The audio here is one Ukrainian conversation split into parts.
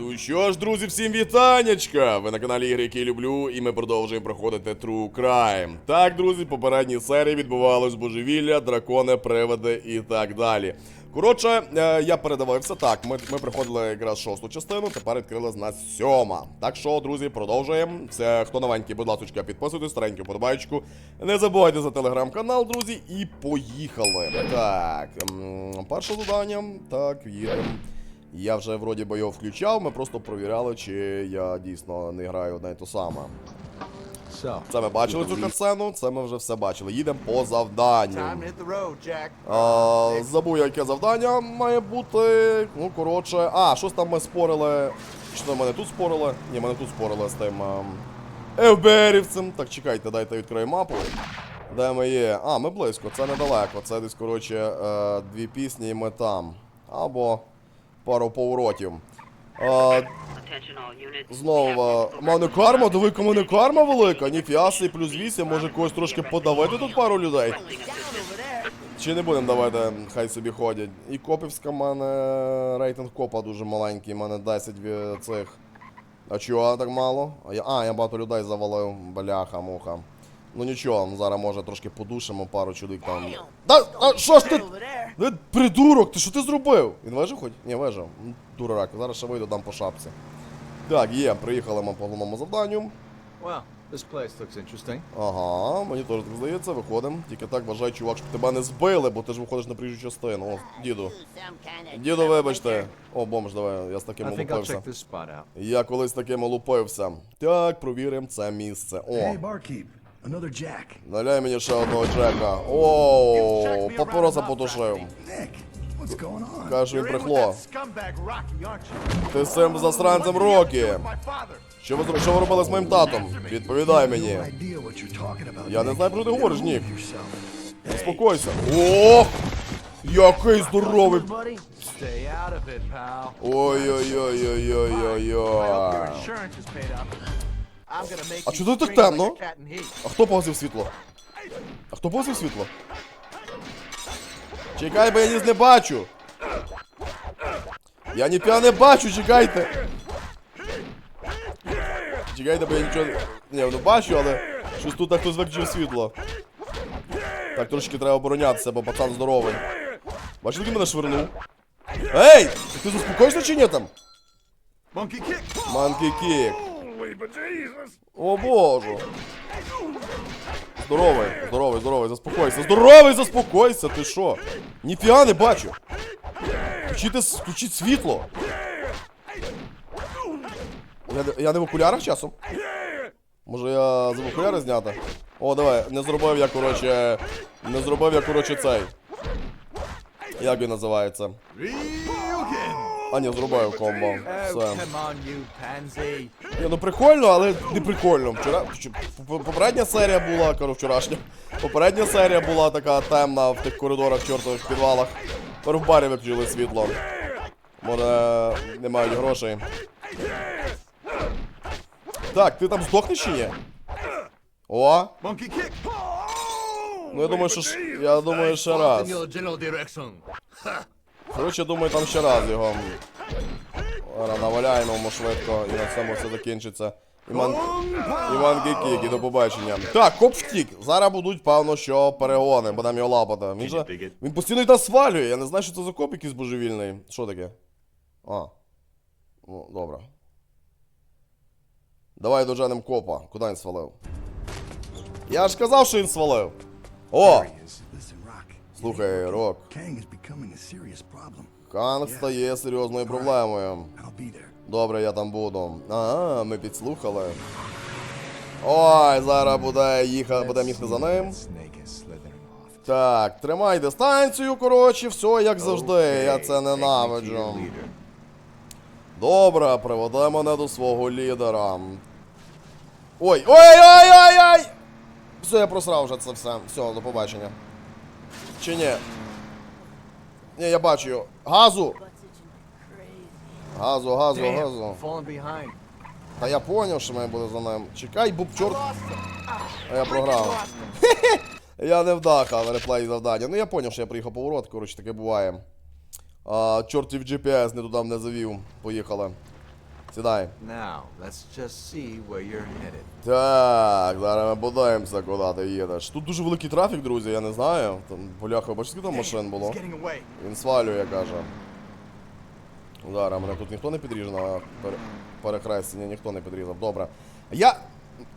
Ну що ж, друзі, всім вітанечка! Ви на каналі Ігри, які люблю, і ми продовжуємо проходити True Crime. Так, друзі, в попередній серії відбувалось божевілля, дракони, привиди і так далі. Коротше, е, я передивився. Так, ми, ми приходили якраз шосту частину, тепер відкрилась на сьома. Так що, друзі, продовжуємо. Все, хто новенький, будь ласка, підписуйтесь, старенький подобаєчку. Не забувайте за телеграм-канал, друзі, і поїхали. Так, перше завдання. Так, їдемо. Я вже вроді би його включав, ми просто провіряли, чи я дійсно не граю одне й то саме. Це ми бачили цю катсцену, це ми вже все бачили. Їдемо по завданню. А, забув, яке завдання має бути. Ну, коротше. А, щось там ми спорили. Чи то мене тут спорили? Ні, мене тут спорили з тим. ем, Так, чекайте, дайте відкрию мапу. Де ми є? А, ми близько, це недалеко. Це десь, коротше, е, дві пісні і ми там. Або пару поворотів. А, Знову, мене карма, диви, мене карма велика, ніфіга собі, плюс 8, може когось трошки подавити тут пару людей. Чи не будемо давати, хай собі ходять. І копівська мене рейтинг копа дуже маленький, мене 10 цих. А чого так мало? А я, а, я багато людей завалив, бляха, муха. Ну нічого, зараз може трошки подушимо пару чоловік там. Да, а що ж ти? Ви придурок, ти що ти зробив? Він вижив хоч? Ні, вижив. Дурак, зараз ще вийду, дам по шапці. Так, є, приїхали ми по головному завданню. well, this place looks interesting. Ага, мені теж так здається, виходимо. Тільки так вважай, чувак, щоб тебе не збили, бо ти ж виходиш на приїжджу частину. О, діду. Діду, вибачте. О, бомж, давай, я з таким лупився. Я колись таким лупився. Так, провіримо це місце. О, Hey, barkeep. Another Jack. наляй мені ще одного Джека. О, папороса потушив. Каже, він you? Ти з цим засранцем Рокі. Що ви, що ви робили з моїм татом? Відповідай мені. Я не знаю, про що ти говориш, Нік. Заспокойся. О! Який здоровий. Ой-ой-ой-ой-ой-ой-ой. А чого ти так темно? А хто погасив світло? А хто погасив світло? Чекай, бо я ніс не бачу. Я ніфіга не бачу, чекайте. Чекайте, бо я нічого. Ні, не бачу, але щось тут так хтось виключив світло. Так, трошки треба оборонятися, бо пацан здоровий. Бачите, як мене швирнув? Ей! Ти заспокоїшся чи ні там? Monkey kick. Манкі кік. О боже. Здоровий, здоровий, здоровий, заспокойся. Здоровий, заспокойся, ти що? Ніфіга не бачу. Включите, с- включіть світло. Я, не- я не в окулярах часом? Може я з окуляри зняти? О, давай, не зробив я, коротше. Не зробив я, коротше, цей. Як він називається? А, ні, зробив комбо. Oh, Все. Ні, ну прикольно, але не прикольно. Вчора попередня серія була, кажу, вчорашня. Попередня серія була така темна в тих коридорах, чортових підвалах. Тепер в барі виключили світло. Може, не мають грошей. Так, ти там здохнеш чи ні? О! Ну я думаю, що ж. Я думаю, ще раз. Коротше, думаю, там ще раз його. Зараз наваляємо йому швидко і на цьому все закінчиться. Іван... Іван Гікік, і до побачення. Так, коп втік. Зараз будуть, певно, що перегони, будемо його лапати. Він же. Він постійно йде свалює. Я не знаю, що це за коп якийсь божевільний. Що таке? А. Ну, добре. Давай доженем копа. Куди він свалив? Я ж казав, що він свалив. О! Слухай, Рок. Канг стає серйозною проблемою. Добре, я там буду. Ага, ми підслухали. Ой, зараз буде їхати, будемо їхати за ним. Так, тримай дистанцію, коротше, все як завжди. Я це ненавиджу. Добре, приведе мене до свого лідера. Ой, ой, ой, ой, ой! Все, я просрав вже це все. Все, до побачення. Чи ні? Ні, я бачу його. Газу! Газу, газу, газу. Та я поняв, що має бути за ним. Чекай, буб, чорт. А я програв. Я не вдахав реплей завдання. Ну я поняв, що я приїхав поворот, коротше, таке буває. А, чортів GPS не туди мене завів. Поїхали. Сідай. Now, let's just see where you're headed. Так, зараз ми подивимося, куди ти їдеш. Тут дуже великий трафік, друзі, я не знаю. Там поляха, бачите, скільки там машин було? Він свалює, каже. Зараз мене тут ніхто не підріже на пере... ніхто не підрізав. Добре. Я.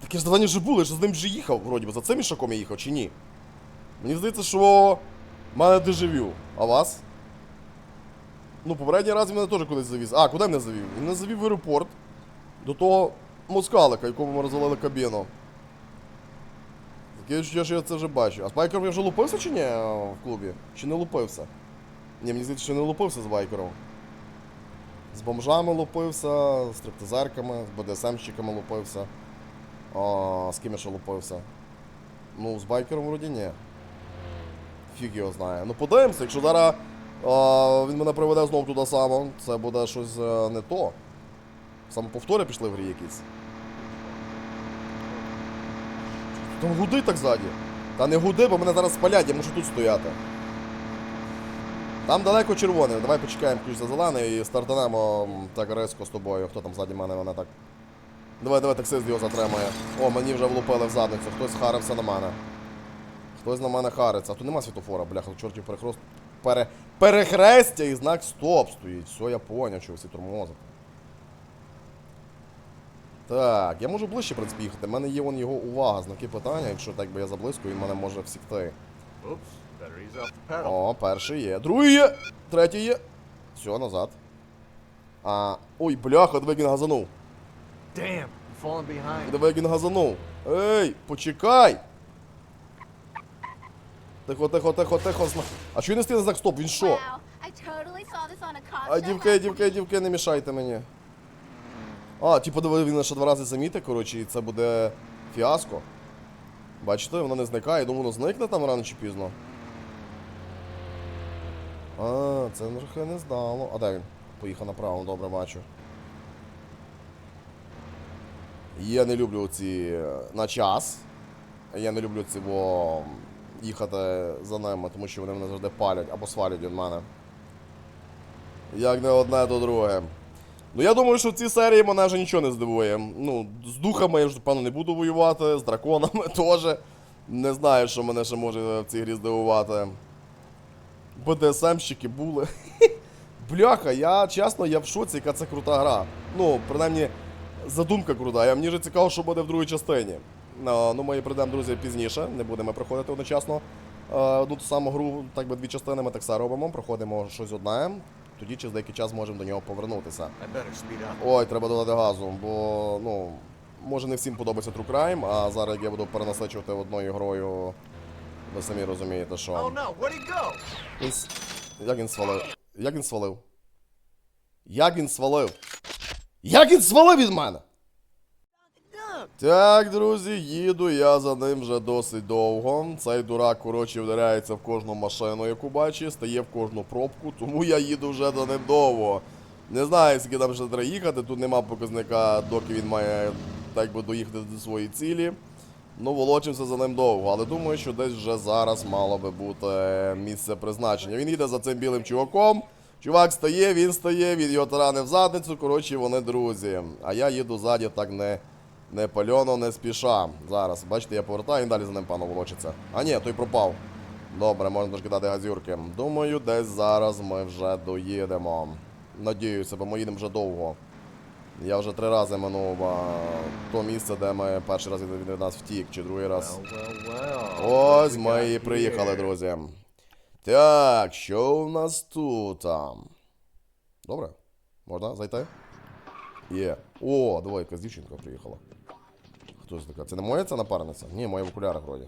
Таке ж завдання вже було, я ж з ним вже їхав, вроді би. За цим ішаком я їхав чи ні? Мені здається, що мене дежавю. А вас? Ну, попередній раз він мене теж кудись завіз. А, куди мене завів? Він мене завів в аеропорт. До того москалика, якому ми розвалили кабіну. Таке відчуття, що я це вже бачу. А з байкером я вже лупився чи ні в клубі? Чи не лупився? Ні, мені здається, що не лупився з байкером. З бомжами лупився, з стриптизерками, з БДСМщиками лупився. А, з ким я ще лупився? Ну, з байкером вроді ні. Фіг його знає. Ну подивимося, якщо зараз а, він мене приведе знову туди само, це буде щось е, не то. Саме повтори пішли в грі якісь. Там гуди так ззаді. Та не гуди, бо мене зараз спалять, я мушу тут стояти. Там далеко червоне, давай почекаємо ключ за зелений і стартанемо так резко з тобою. Хто там ззаді мене мене так. Давай, давай таксист його затримає. О, мені вже влупили в задницю, хтось харився на мене. Хтось на мене хариться. А тут нема світофора, бляха, чортів перехрост. Пере... Перехрестя і знак стоп стоїть. Все, я поняв, що всі тормозите. Так, я можу ближче, в принципі, їхати. У мене є вон його увага, знаки питання. Якщо так би я заблизько, він мене може всікти. О, перший є. Другий є. Третій є. Все, назад. А. Ой, бляха, диви, він газанув. Диви, він газанув. Ей, почекай! Тихо, тихо, тихо, тихо. зна- А чого він не стоїть на знак стоп? Він що? А дівки, last дівки, дівки, не мішайте мені. А, типу, диви, він ще два рази заміти, коротше, і це буде фіаско. Бачите, воно не зникає, думаю, воно зникне там рано чи пізно. А, це трохи не здало. А де він? Поїхав направо, добре бачу. Я не люблю ці е, на час. Я не люблю ці бо їхати за ними, тому що вони мене завжди палять або свалять від мене. Як не одне, то друге. Ну я думаю, що в цій серії мене вже нічого не здивує. Ну, з духами я вже, певно, не буду воювати, з драконами теж. Не знаю, що мене ще може в цій грі здивувати. БДСМщики були. Бляха, я чесно, я в шоці, яка це крута гра. Ну, принаймні, задумка крута. Я мені вже цікаво, що буде в другій частині. Ну, ну, ми її прийдемо, друзі, пізніше. Не будемо проходити одночасно. Е, Одну ту саму гру, так би дві частини ми так само робимо. Проходимо щось одне. Тоді через деякий час можемо до нього повернутися. Ой, треба додати газу, бо ну, може не всім подобається True Crime, а зараз як я буду перенасичувати одною грою, ви самі розумієте, що. Oh no? Він... Як він свалив? Як він свалив? Як він свалив? Як він свалив від мене? Так, друзі, їду я за ним вже досить довго. Цей дурак, коротше, вдаряється в кожну машину, яку бачить, стає в кожну пробку, тому я їду вже за ним довго. Не знаю, скільки там ще треба їхати, тут нема показника, доки він має так би доїхати до своєї цілі. Ну, волочимося за ним довго, але думаю, що десь вже зараз мало би бути місце призначення. Він їде за цим білим чуваком. Чувак стає, він стає, він його таранив в задницю. Коротше, вони друзі. А я їду ззаді так не, не пальоно, не спіша. Зараз, бачите, я повертаю і далі за ним пану волочиться. А ні, той пропав. Добре, можна трошки дати газюрки. Думаю, десь зараз ми вже доїдемо. Надіюся, бо ми їдемо вже довго. Я вже три рази минув а, то місце, де ми перший раз від від нас втік, чи другий раз. Well, well, well. Ось ми і приїхали, друзі. Так, що у нас тут? Добре? Можна зайти? Є. О, давай, якась дівчинка приїхала. Хто це така? Це не моя ця напарниця? Ні, моя в окулярах вроді.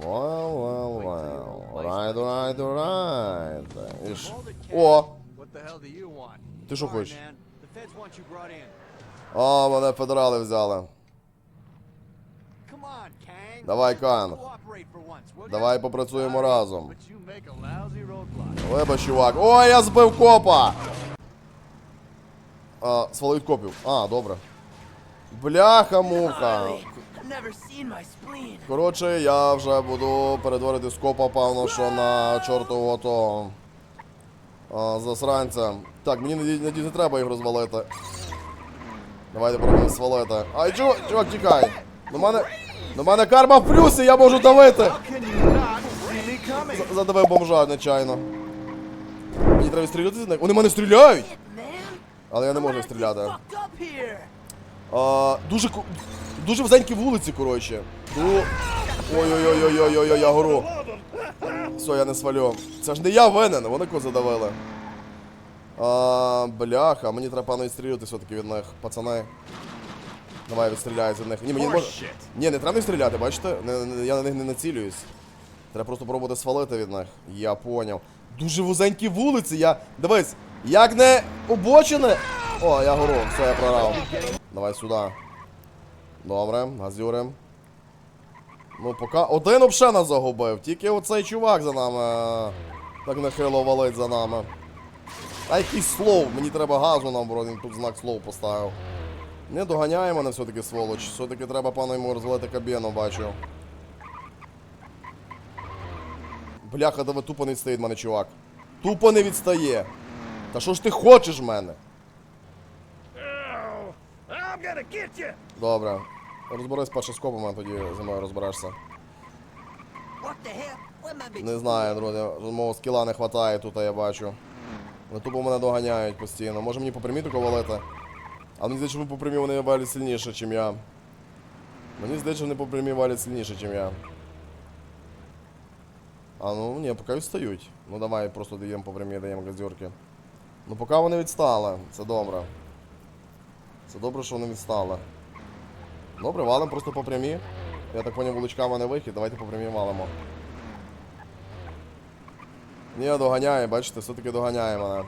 Well. Right, right, right. І ж- О! Ти що хочеш? О, мене федерали взяли. Давай, Кан. Давай попрацюємо разом. Вибач, чувак. Ой, я збив копа! А, свалив копів. А, добре. Бляха-муха. Коротше, я вже буду перетворити з копа, певно, що на чортового того. Засранця. Так, мені надіюсь, не треба їх розвалити. Давайте пробуємо свалити. Ай, чувак, чувак, тікай. До мене. До мене карма в плюсі, я можу давити. Задавив бомжа, нечайно. Мені треба стріляти з них. Вони мене стріляють! Але я не можу стріляти. А, дуже дуже вузенькі вулиці, коротше. Ой-ой-ой-ой-ой-ой, я гору. Все, я не свалю. Це ж не я винен, вони кого задавили. А, бляха, мені треба пану відстрілювати все-таки від них, пацани. Давай відстріляй від них. Ні, мені не мож... Ні, не треба стріляти, бачите? Не, не- я на них не націлююсь. Треба просто пробувати свалити від них. Я поняв. Дуже вузенькі вулиці, я. Дивись, як не обочини. О, я гору, все, я програв. Давай сюди. Добре, газюрим. Ну, поки один вообще нас загубив. Тільки оцей чувак за нами. е, Так нахило валить за нами. А якийсь слов, мені треба газу наоборот, він тут знак слов поставив. Не доганяє мене все-таки сволоч. Все-таки треба пану йому розвалити кабіну, бачу. Бляха, давай тупо не відстає від мене, чувак. Тупо не відстає. Та що ж ти хочеш в мене? Добре. Розберись перше з копами, тоді зі мною розберешся. Не знаю, друзі. Мого скіла не вистачає тут, я бачу. Вони тупо мене доганяють постійно. Може мені по прямій тако валити? Але мені здається, що по прямій вони валять сильніше, ніж я. Мені здається, вони по прямій валять сильніше, ніж я. А ну ні, поки відстають. Ну давай просто даємо по прямій, даємо газюрки. Ну поки вони відстали, це добре. Це добре, що вони відстали. Добре, валимо просто по прямій. Я так поняв, вуличками не вихід, давайте по прямій валимо. Ні, доганяє, бачите, все-таки доганяє мене.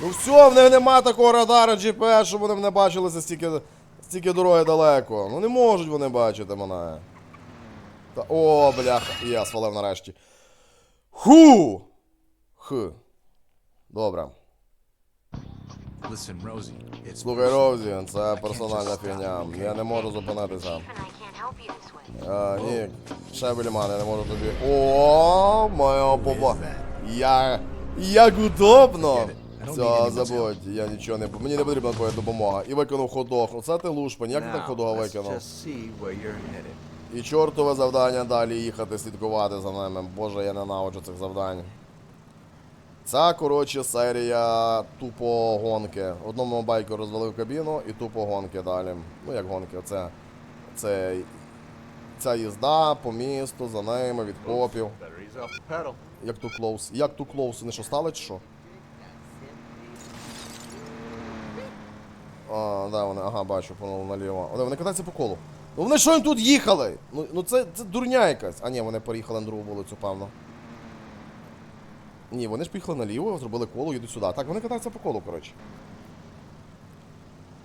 Ну все, в них нема такого радара GPS, щоб вони мене бачили за стільки, стільки дороги далеко. Ну не можуть вони бачити мене. Та, о, бляха, я свалив нарешті. Ху! Х. Добре. Listen, Rosie, it's Слухай, Розі, це персональна фігня. Я не можу зупинитися. And I can't help you this way. А, ні, ще Бельман, я не можу тобі. О, моя попа. Я. Як удобно! Все, забудь, я нічого не. Мені не потрібна твоя допомога. І викинув ходох. Оце ти лушпань, як ти так ходога викинув? І чортове завдання далі їхати, слідкувати за ними. Боже, я ненавиджу цих завдань. Ця, коротше, серія тупо гонки. Одному байку розвалив кабіну і тупо гонки далі. Ну як гонки, це. Це. Ця їзда по місту, за ними, від копів. Як ту клоус. Як ту клоус, вони що стали чи що? А, да, вони, ага, бачу, понули наліво. Вони, вони катаються по колу. Ну вони що їм тут їхали? Ну, ну це, це дурня якась. А ні, вони переїхали на другу вулицю, певно. Ні, вони ж поїхали наліво, зробили коло, їдуть сюди. Так, вони катаються по колу, коротше.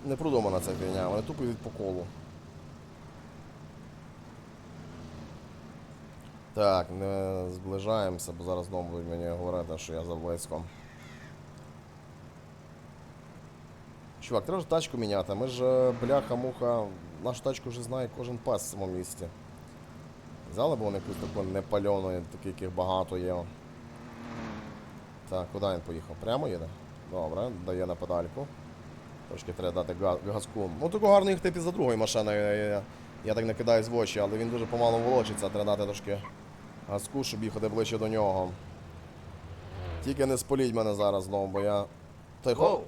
Не продумана ця фігня, вони тупо йдуть по колу. Так, не зближаємося, бо зараз знову будуть мені говорити, що я заблизько. Чувак, треба ж тачку міняти. Ми ж е, бляха-муха. Нашу тачку вже знає кожен пес в цьому місті. Взяли б вони якусь таку непальону, таку, яких багато є. Так, куди він поїхав? Прямо їде? Добре, дає на педальку. Трошки треба дати газку. Ну тако гарно їхати під за другою машиною. Я, я, я так не кидаюсь в очі, але він дуже помало волочиться, треба дати трошки газку, щоб їхати ближче до нього. Тільки не спаліть мене зараз знову, бо я. Тихо.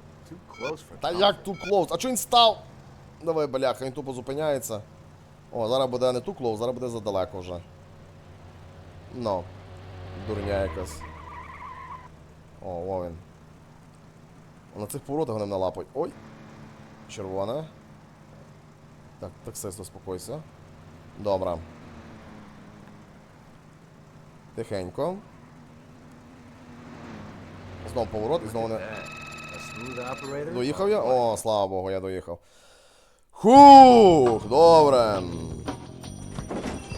Та як ту клоус? А чого він став? Давай, бляха, він тупо зупиняється. О, зараз буде не ту клоус, зараз буде задалеко вже. Ну. Дурня якась. О, о він. На цих поворотах вони мене лапають. Ой! Червоне. Так, таксист, успокойся. Добре. Тихенько. Знову поворот і знову не. Доїхав я? О, слава Богу, я доїхав. Хух, добре.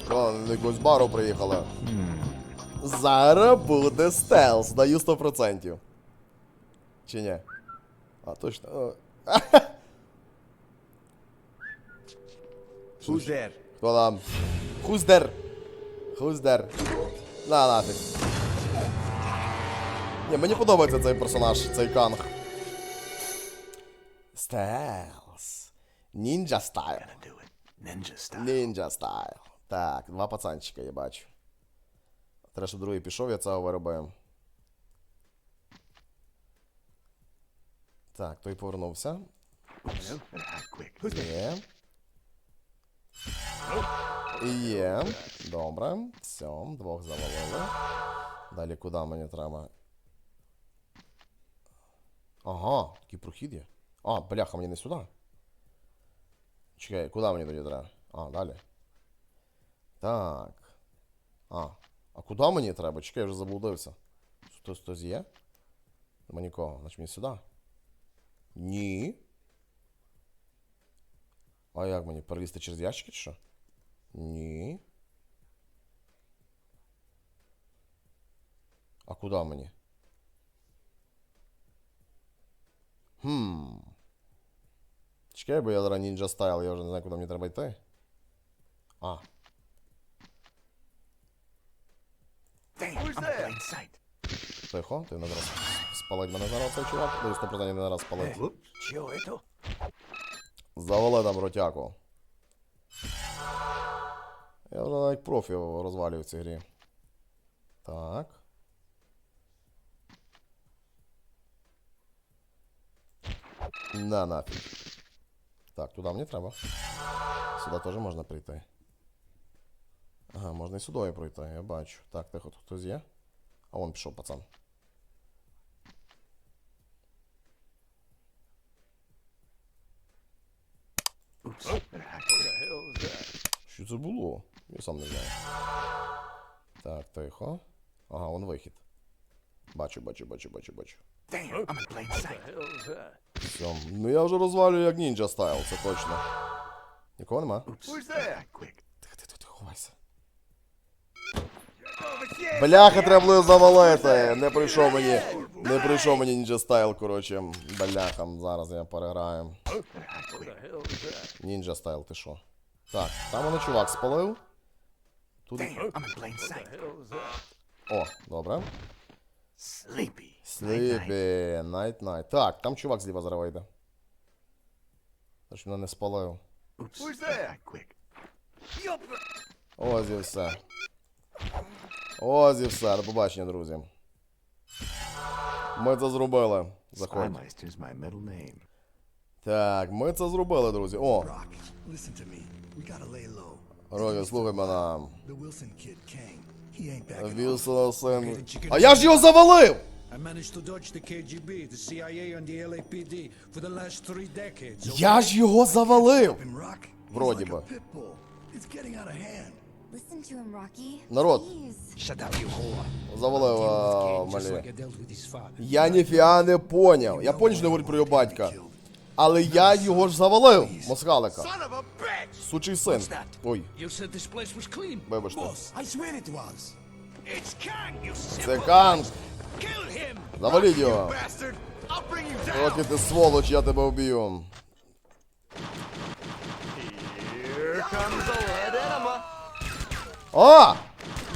О, до якогось бару приїхали. Зараз буде стелс, даю 100%. Чи ні? А, точно. О. Who's there? Хто там? Who's there? Who's there? На нафіг. Ні, мені подобається цей персонаж, цей канг. Стелс. Нінджа стайл. Ніндзя стайл. Так, два пацанчика я бачу. Треба, щоб другий пішов, я цього виробив. Так, той повернувся. Є. Є. Добре. Все, двох завалили. Далі куди мені треба? Ага, такий прохід є. А, бляха, мені не сюди. Чекай, куди мені тоді треба? А, далі. Так. А. А куди мені треба? Чекай, я вже заблудився. Хтось хтось є? Нема нікого. Значить мені сюди. Ні. А як мені? Перелізти через ящики чи що? Ні. А куди мені? Хм. Чекай, бо я зараз нінджа стайл, я вже не знаю, куди мені треба йти. А. Damn, I'm in plain sight. Тихо, ти не зараз спалить мене зараз цей чувак. Даю 100% не зараз спалить. Whoop. Чё это? Завали там ротяку. Я вже навіть профі розвалюю в цій грі. Так. На нафіг. Так, туди мені треба. Сюди теж можна прийти. Ага, можна і сюди пройти, я бачу. Так, тихо, тут хтось є. А вон пішов пацан. Що це було? Я сам не знаю. Так, тихо. Ага, вон вихід. Бачу, бачу, бачу, бачу, бачу. Все. Ну я вже розвалюю як нінджа стайл, це точно. Нікого нема? Тихо, тихо, тихо, ховайся. Бляха, треба було завалити. Не прийшов мені. Не прийшов мені нінджа стайл, коротше. Бляхам, зараз я переграю. Нінджа стайл, ти що? Так, там воно чувак спалив. Тут. О, добре. Sleepy. Сліпі, найт найт. Так, там чувак зліва зараз вийде. Тож мене не спалив. Ось і все. Ось і все. До побачення, друзі. Ми це зробили. Заходь. Так, ми це зробили, друзі. О. Рові, слухай мене. Вілсона син. А я ж його завалив! I managed to dodge the KGB, the CIA, and the LAPD for the last three decades. Я ж його завалив! Pit bull. It's getting out of hand. Народ. Please. Shut up, you whore. Завалив а, Just like малі. Я ніфіга не поняв. Я поняв, що не говорить про його батька. Але я його ж завалив, москалика. Сучий син. Ой, вибачте. Це. Канг. Заваліть його. Поки ти сволоч, я тебе вб'ю. Here comes the lead. А!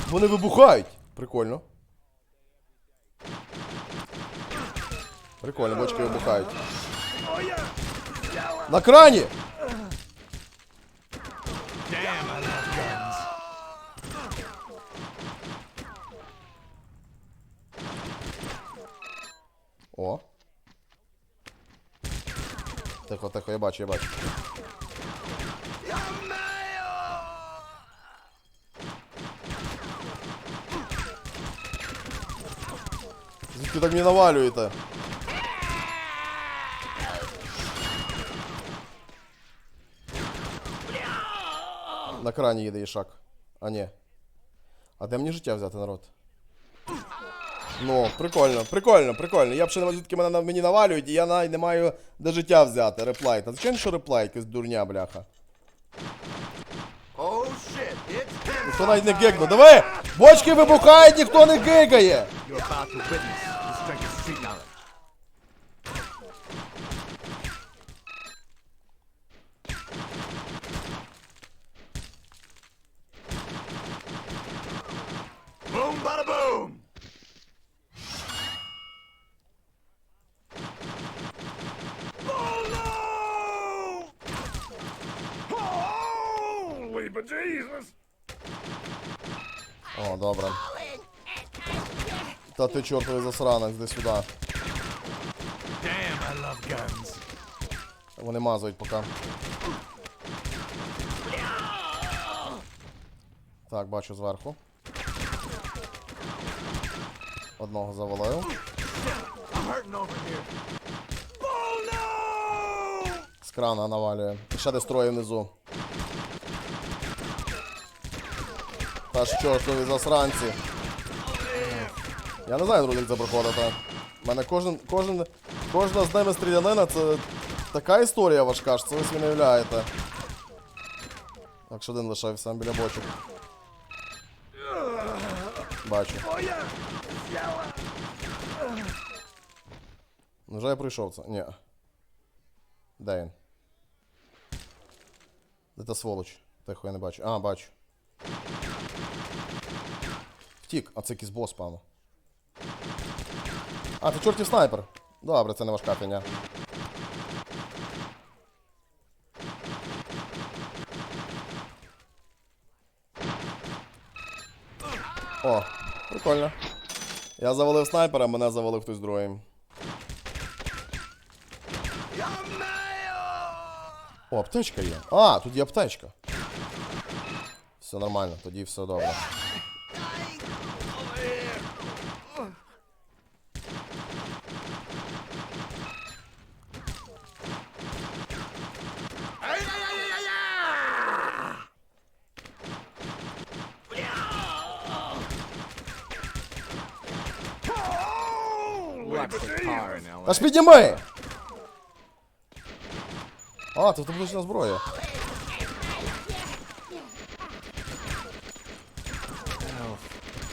Вони вибухають. Прикольно. Прикольно, бочки вибухають. На крані! О. Тихо, тихо, я бачу, я бачу. Звідки так мені навалюєте? На крані їде ішак. А ні. А де мені життя взяти, народ? Ну, прикольно, прикольно, прикольно. Я б ще не бачу, звідки мене на- мені навалюють, і я навіть не маю де життя взяти. Реплайт. А звичайно, що реплайт, якась дурня, бляха. Oh shit, it's him! Ніхто навіть не гикне. Диви! Бочки вибухають, ніхто не гикає! О, добре. Та ти чортовий засранець, де сюди. Damn, I love guns. Вони мазають поки. Так, бачу зверху. Одного завалив. З крана навалює. І ще десь троє внизу. Та ж чортові засранці. Я не знаю, друзі, як це проходити. У мене кожен, кожен, кожна з ними стрілянина це така історія важка, що це ви собі не уявляєте. Так, що один лишився біля бочок. Бачу. Ну, вже я пройшов це. Ні. Де він? Де та сволоч? Тихо, я не бачу. А, бачу. Втік, а це якийсь бос, пану. А, ти чортів снайпер. Добре, це не важка фігня. О, прикольно. Я завалив снайпера, мене завалив хтось другий. О, аптечка є. А, тут є аптечка. Все нормально, тоді все добре. Watch the car in LA. Аж підніми! А, це автоматична зброя.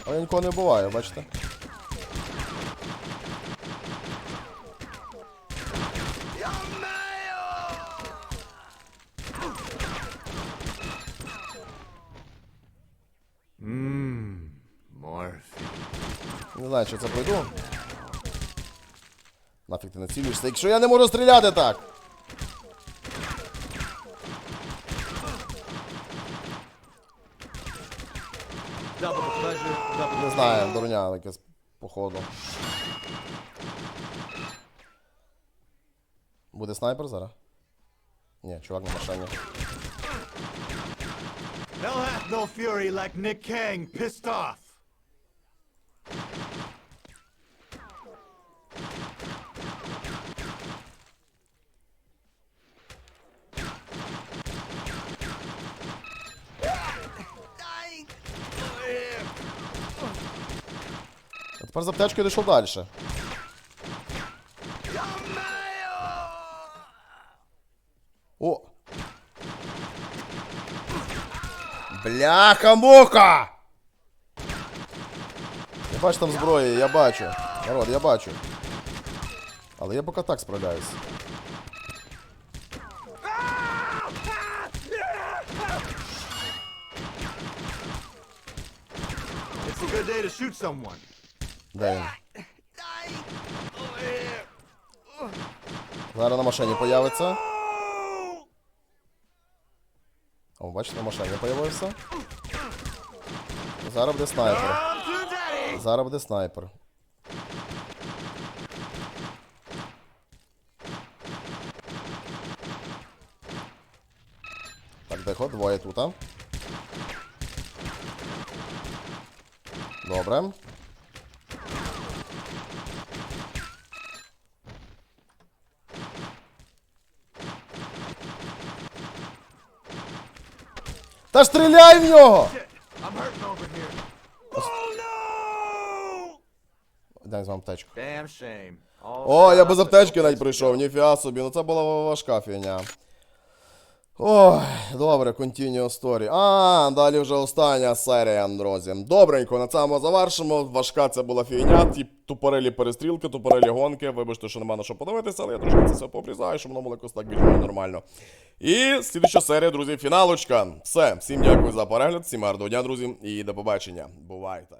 Але нікого не буває, бачите? Morphine. Не знаю, чи це пройду. Нафіг ти націлюєшся, якщо я не можу стріляти так. Не знаю, дурня якась походу. Буде снайпер зараз? Ні, чувак на машині. They'll have no fury like Nick Kang pissed off. тепер з аптечкою дійшов далі. О! Бляха-муха! Я бачу там зброї, я бачу. Народ, я бачу. Але я поки так справляюсь. It's a good day to shoot someone. Де він? Зараз на машині появиться. О, бачите, на машині появився. Зараз буде снайпер. Зараз буде снайпер. Так, тихо, двоє тут. Добре. Та стріляй в нього! Дай з вам аптечку. О, я без аптечки навіть прийшов, ніфіга собі, ну це була важка фігня. Ой, добре, continue story. А, далі вже остання серія, друзі. Добренько, на цьому завершимо. Важка це була фігня, ті тупорелі перестрілки, тупорелі гонки. Вибачте, що нема на що подивитися, але я трошки це все пообрізаю, щоб воно було якось так більш нормально. І слідуща серія, друзі, фіналочка. Все, всім дякую за перегляд, всім гарного дня, друзі, і до побачення. Бувайте.